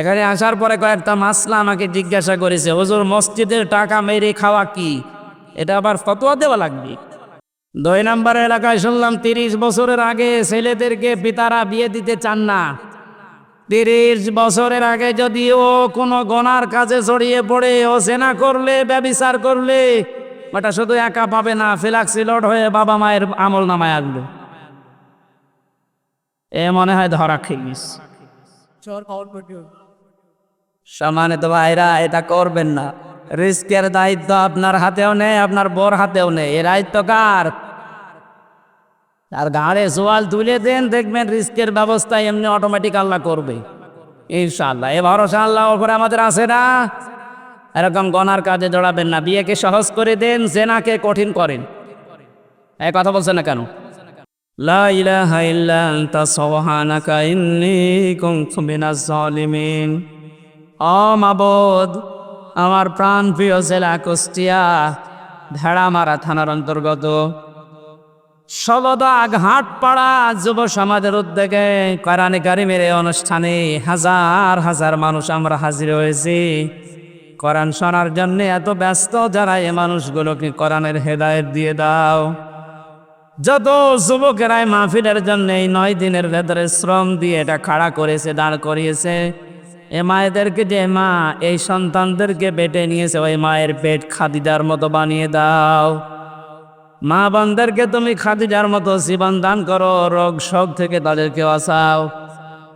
এখানে আসার পরে কয়েকটা মাসলা আমাকে জিজ্ঞাসা করেছে, হুজুর, মসজিদের টাকা মেরে খাওয়া কি? এটা আবার ফতোয়া দেওয়া লাগবে। দুই নম্বর এলাকায় শুনলাম, তিরিশ বছরের আগে ছেলেদেরকে পিতারা বিয়ে দিতে চান না। তিরিশ বছরের আগে যদি ও কোনো গনার কাজে জড়িয়ে পড়ে, ও সেনা করলে, ব্যবিচার করলে, ওটা শুধু একা পাবে না ফিলাক্সিলট হয়ে বাবা মায়ের আমল নামায় আসবে। এ মনে হয় ধরা খেয়ে সম্মানিত ভাইরা, এটা করবেন না। রিস্কের দায়িত্ব আপনার হাতেও নেই, আপনার বোর হাতেও নেই। এ দায়িত্ব কার? আর গাড়ে সোয়াল তুলে দেন, দেখবেন রিস্কের ব্যবস্থা এমনি অটোমেটিক আল্লাহ করবে। ইনশাল্লাহ এ ভরসা আল্লাহ ওপরে আমাদের আছে না? এরকম গনার কাজে জড়াবেন না, বিয়েকে সহজ করে দেন, জেনাকে কঠিন করেন। এই কথা বলছেন না কেন? লা ইলাহা ইল্লা আনতা, সুবহানাকা ইন্নী কুনতু মিনাজ জালিমিন ও মাবুদ আমার প্রাণ প্রিয় জেলা কুষ্টিয়া, ভেড়ামারা থানার অন্তর্গত। ষোলদা ঘাটপাড়া যুব সমাজের উদ্যোগে কোরআনে কারিমের এই অনুষ্ঠানে হাজার হাজার মানুষ আমরা হাজির হয়েছি। কোরআন শোনার জন্য এত ব্যস্ত যারা এ মানুষগুলোকে কোরআনের হেদায়েত দিয়ে দাও। যত যুবকেরাই মাহফিলের জন্য এই নয় দিনের ভেতরে শ্রম দিয়ে এটা খাড়া করেছে, দাঁড় করিয়েছে এ মায়েদেরকে যে মা, এই সন্তানদেরকে পেটে নিয়েছে, ওই মায়ের পেট খাদিজার মতো বানিয়ে দাও। মা বান্দারকে তুমি খাদিজার মতো জীবন দান করো, রোগ শোক থেকে তাদেরকে বাঁচাও।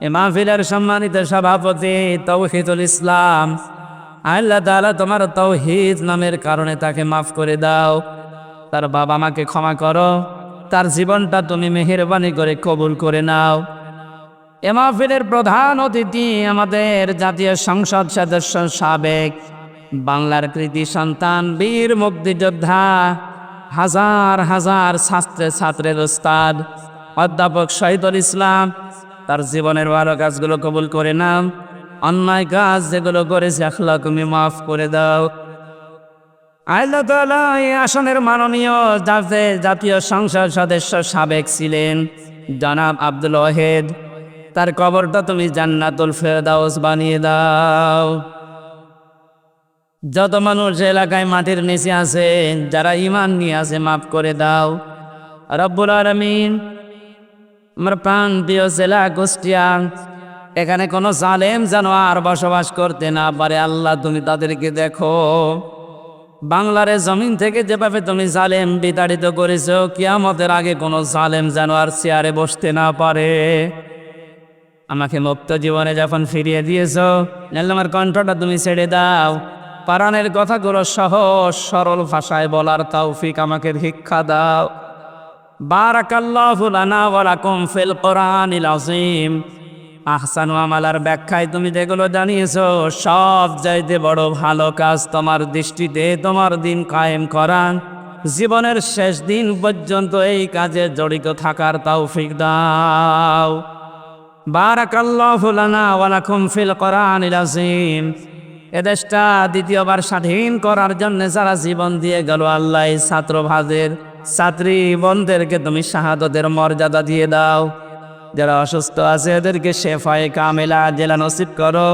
এ মাহফিলের সম্মানিত সভাপতি তৌহিদুল ইসলাম, আল্লাহ তাআলা তোমার তৌহিদ নামের কারণে তাকে মাফ করে দাও। তার বাবা মাকে ক্ষমা করো, তার জীবনটা তুমি মেহেরবানি করে কবুল করে নাও। এ মাহফিলের প্রধান অতিথি আমাদের জাতীয় সংসদ সদস্য সাবেক বাংলার কৃতি সন্তান, বীর মুক্তিযোদ্ধা, হাজার হাজার ছাত্রে ছাত্রের ওস্তাদ অধ্যাপক শহীদুল ইসলাম, তার জীবনের ভালো কাজগুলো কবুল করে নাও, অন্যায় কাজ যেগুলো করেছে আখলা তুমি মাফ করে দাও। আল্লাহ আসনের মাননীয় জাতীয় সংসদ সদস্য সাবেক ছিলেন জনাব আব্দুল ওয়াহেদ। তার কবরটা তুমি জান্নাতুল ফেরদাউস বানিয়ে দাও। যত মানুষ এলাকায় মাটির নিচে আছে, যারা ইমান নিয়ে আছে, মাফ করে দাও। রব্বুল আলমিন, আমার প্রাণ প্রিয় জেলা কুষ্টিয়া, এখানে কোনো জালেম যেন আর বসবাস করতে না পারে। আল্লাহ, তুমি তাদেরকে দেখো। বাংলারে জমিন থেকে যেভাবে তুমি জালেম বিতাড়িত করেছ, কিয়ামতের আগে কোনো জালেম যেন আর চেয়ারে বসতে না পারে। আমাকে মুক্ত জীবনে যখন ফিরিয়ে দিয়েছ আমার কণ্ঠটা তুমি ছেড়ে দাও। পারানের কথাগুলো সহজ, সরল ভাষায় বলার তৌফিক আমাকে ভিক্ষা দাও। আহসানু আমালার ব্যাখ্যায় তুমি যেগুলো জানিয়েছো, সব চাইতে বড় ভালো কাজ তোমার দৃষ্টিতে তোমার দিন কায়েম করা জীবনের শেষ দিন পর্যন্ত এই কাজে জড়িত থাকার তৌফিক দাও। বারাকাল্লাহু লানা ওয়া লাকুম ফিল কোরআনিল আযীম। এদেশটা দ্বিতীয়বার স্বাধীন করার জন্য যারা জীবন দিয়ে গেল, আল্লাহ ছাত্র ভাদের ছাত্রী বোনদেরকে তুমি শাহাদতের মর্যাদা দিয়ে দাও। যারা অসুস্থ আছে, এদেরকে শেফায় কামেলা জেলা নসিব করো।